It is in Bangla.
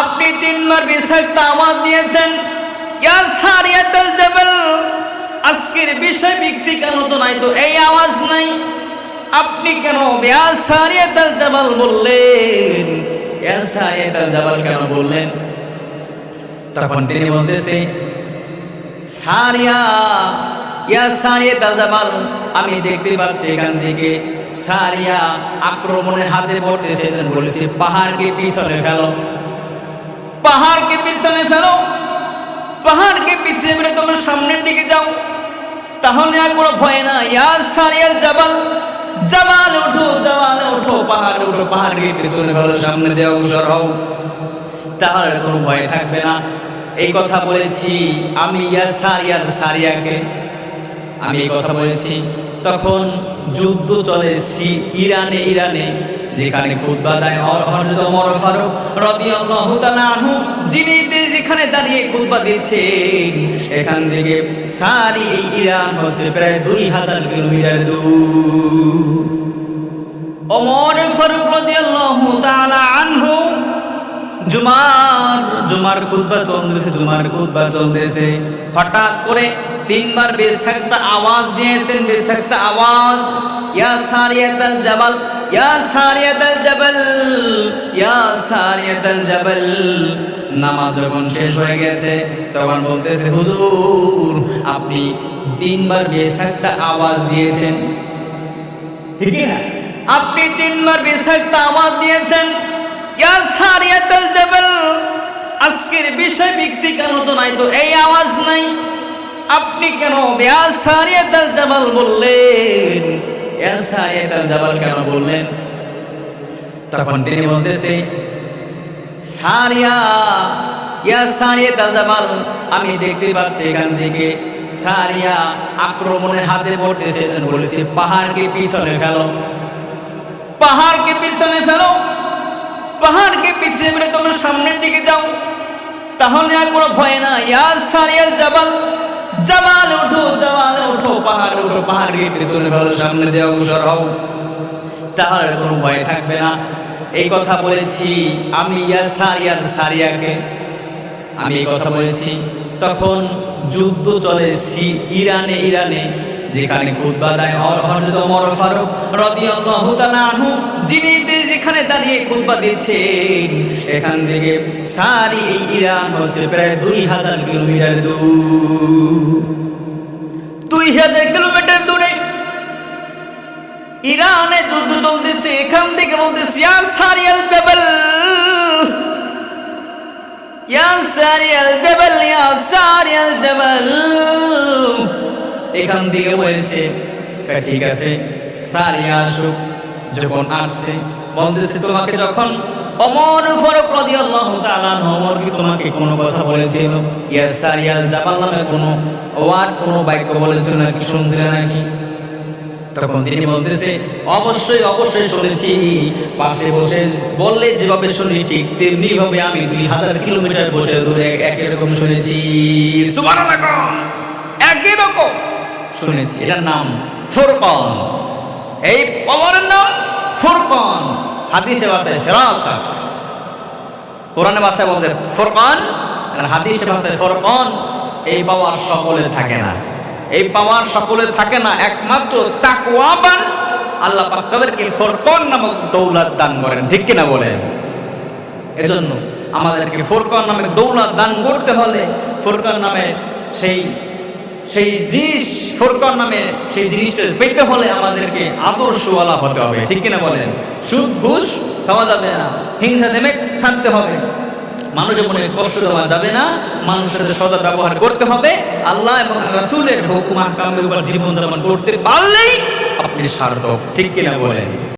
আপনি তিনবার বিষাক্ত আওয়াজ দিয়েছেন। আজকের বিষয় ভিত্তিক আলোচনায় তো এই আওয়াজ নাই। আপনি কেন জাবাল বললেন? জাবাল কেন বললেন? তখন তিনি বলতেছে, সারিয়া আমি দেখতে পাচ্ছি এখান থেকে। সারিয়া আক্রমণের হাতে পড়তেছে বলেছি, পাহাড়কে পিছনে ফেলো। পাহাড়কে পিছনে ফেলো পাহাড়কে পিছিয়ে ফেলে তোমার সামনের দিকে যাও তাহলে আর কোনো ভয় না ইয়া সারিয়াল জাবাল জাবাল ওঠো জাবাল ওঠো পাহাড়ে ওঠো পাহাড়কে পিছনে ফেলো সামনে দিয়ে অগ্রসর হও তাহলে কোনো ভয় থাকবে না এই কথা বলেছি আমি ইয়া সারিয়াল সারিয়াকে আমি এই কথা বলেছি তখন যুদ্ধ চলে ইরানে ইরানে। যেখানে খুতবা দেয় হযরত ওমর ফারুক রাদিয়াল্লাহু তাআলা আনহু, যিনি যেখানে দাঁড়িয়ে খুতবা দিচ্ছেন এখান থেকে সারি ইরান হচ্ছে প্রায় দুই হাজার কিলোমিটার দূর। ওমর ফারুক রাদিয়াল্লাহু তাআলা আনহু, জুমার জুমার খুতবা চলতেছে, জুমার খুতবা চলতেছে। হঠাৎ করে তিনবার বেসাক্তা আওয়াজ দিয়েছেন বেসাক্তা আওয়াজ। ইয়া সারিয়াতাল জাবাল, ইয়া সারিয়াতাল জাবাল, ইয়া সারিয়াতাল জাবাল। নামাজ যখন শেষ হয়ে গেছে, তখন বলতেছে, হুজুর, আপনি তিনবার বেসাক্তা আওয়াজ দিয়েছেন। ঠিক না? আপনি তিনবার বেসাক্তা আওয়াজ দিয়েছেন। ইয়া সারিয়াতুল জাবাল, আজকের বিষয় ভিত্তিক আলোচনায় তো এই আওয়াজ নাই। আপনি কেন জাবাল বললেন? জাবাল কেন বললেন? তখন তিনি বলতেছে, সারিয়া জাবাল আমি দেখতে পাচ্ছি এখান থেকে, সারিয়া আক্রমণের হাতে পড়তেছে এজন্য বলেছি, পাহাড়কে পিছনে ফেলো। পাহাড়কে পিছনে ফেলো। পাহাড়কে পিছিয়ে ফেলে তোমরা সামনের দিকে যাও। তাহলে আর কোনো ভয় না ইয়া সারিয়াল জাবাল জাবাল উঠো জাবাল উঠো, পাহাড়ে উঠো, পাহাড়কে পেছনে ফেলো, সামনে দিয়ে অগ্রসর হও। তাহলে কোনো ভয় থাকবে না। এই কথা বলেছি আমি ইয়ার সারিয়ার সারিয়াকে। আমি এই কথা বলেছি। তখন যুদ্ধ চলে ইরানে ইরানে। যেখানে খুতবা দেয় হযরত ওমর ফারুক রাদিয়াল্লাহু তাআলা আনহু, যিনি যেখানে দাঁড়িয়ে খুতবা দিচ্ছেন এখান থেকে সারি ইরান হচ্ছে প্রায় দুই হাজার কিলোমিটার দূর। দুই হাজার কিলোমিটার দূরে। ইরানে যুদ্ধ চলতেছে, এখান থেকে বলতেছে, ইয়া জাবাল ইয়া জাবাল, ইয়া এখান থেকে বলেছে ঠিক আছে সারিয়া আসুক। যখন আসছে, বলতেছে, তোমাকে যখন অবশ্যই শুনেছি। পাশে বসে বললে ঠিক তেমনি আমি দুই হাজার কিলোমিটার বসে দূরে একই রকম শুনেছি। একই রকম! শুনেছি। এটার নাম ফুরকন। এই পাওয়ারের নাম ফুরকন। হাদিসে আছে ফিরাসাত কোরআনে ভাষায় বলছে ফুরকন হাদিসে ভাষায় ফুরকন, এই পাওয়ার সকলে থাকে না। এই পাওয়ার সকলে থাকে না, একমাত্র তাকওয়াবান আল্লাহ পাক তাদেরকে ফুরকন নামক দৌলত দান করেন। ঠিক কিনা বলেন এজন্য আমাদেরকে ফুরকন নামে দৌলত দান করতে হলে ফুরকন নামে সেই সেই জিনিস ফুরকন নামে সেই জিনিসটা পেতে হলে আমাদেরকে আদর্শওয়ালা হতে হবে, ঠিক কিনা বলেন? সুদ, ঘুষ খাওয়া যাবে না, হিংসা নেমে ছাড়তে হবে। মানুষের মনে কষ্ট দেওয়া যাবে না, মানুষের সাথে সদা ব্যবহার করতে হবে। আল্লাহ এবং রাসূলের হুকুম, আহকামের উপর জীবন যাপন করতে পারলেই আপনি সার্থক, ঠিক কিনা বলেন?